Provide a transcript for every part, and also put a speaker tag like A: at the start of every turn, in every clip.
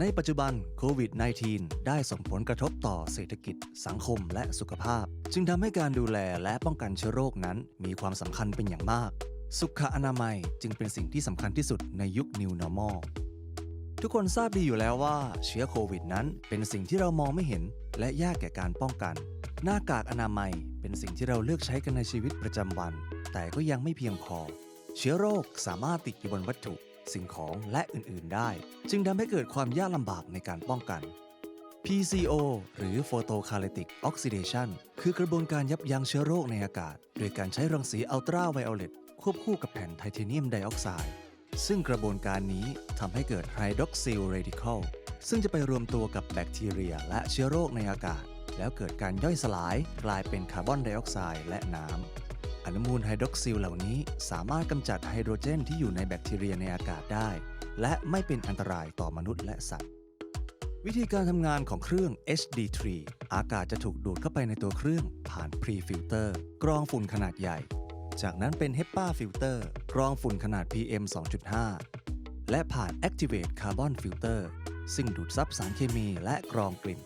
A: ในปัจจุบันโควิด -19 ได้ส่งผลกระทบต่อเศรษฐกิจ สังคมและสุขภาพ จึงทำให้การดูแลและป้องกันเชื้อโรคนั้นมีความสำคัญเป็นอย่างมาก สุขอนามัยจึงเป็นสิ่งที่สำคัญที่สุดในยุค New Normal ทุกคนทราบดีอยู่แล้วว่าเชื้อโควิดนั้นเป็นสิ่งที่เรามองไม่เห็น และยากแก่การป้องกัน หน้ากากอนามัยเป็นสิ่งที่เราเลือกใช้กันในชีวิตประจำวัน แต่ก็ยังไม่เพียงพอ เชื้อโรคสามารถติดอยู่บนวัตถุ สิ่งของและอื่นๆได้ จึงทำให้เกิดความยากลำบากในการป้องกัน PCO หรือ Photocatalytic Oxidation คือกระบวนการยับยั้งเชื้อโรคในอากาศ โดยการใช้รังสีอัลตราไวโอเลตควบคู่กับแผ่นไทเทเนียมไดออกไซด์ซึ่งกระบวนการนี้ทำให้เกิดไฮดรอกซิลเรดิคอลซึ่งจะไปรวมตัวกับแบคทีเรียและเชื้อโรคในอากาศ แล้วเกิดการย่อยสลายกลายเป็นคาร์บอนไดออกไซด์และน้ำ อนุมูลไฮดรอกซิลเหล่านี้สามารถกำจัดไฮโดรเจนที่อยู่ในแบคทีเรียในอากาศได้ และไม่เป็นอันตรายต่อมนุษย์และสัตว์ วิธีการทำงานของเครื่อง HD3 อากาศจะถูกดูดเข้าไปในตัวเครื่องผ่าน Pre-filter กรองฝุ่นขนาดใหญ่ จากนั้นเป็น HEPA filter กรองฝุ่นขนาด PM 2.5 และผ่าน Activate Carbon Filter ซึ่งดูดซับสารเคมีและกรองกลิ่น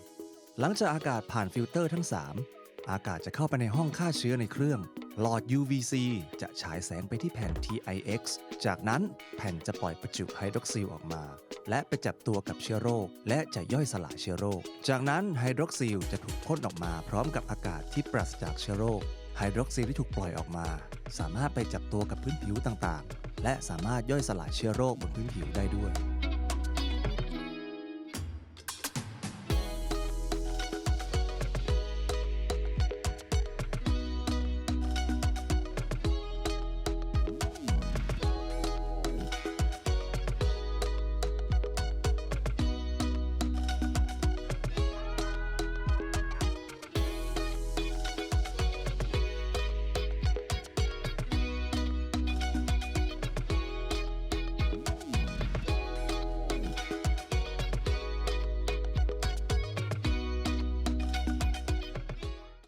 A: หลังจากอากาศผ่านฟิลเตอร์ทั้ง 3 อากาศจะเข้าไปในห้องฆ่าเชื้อในเครื่อง หลอด UVC จะฉายแสงไปที่แผ่น TIX จากนั้นแผ่นจะปล่อยประจุไฮดรอกซิลออกมา และไปจับตัวกับเชื้อโรค และจะย่อยสลายเชื้อโรค จากนั้นไฮดรอกซิลจะถูกพ่นออกมาพร้อมกับอากาศที่ปราศจากเชื้อโรค ไฮดรอกซิลที่ถูกปล่อยออกมา สามารถไปจับตัวกับพื้นผิวต่างๆ และสามารถย่อยสลายเชื้อโรคบนพื้นผิวได้ด้วย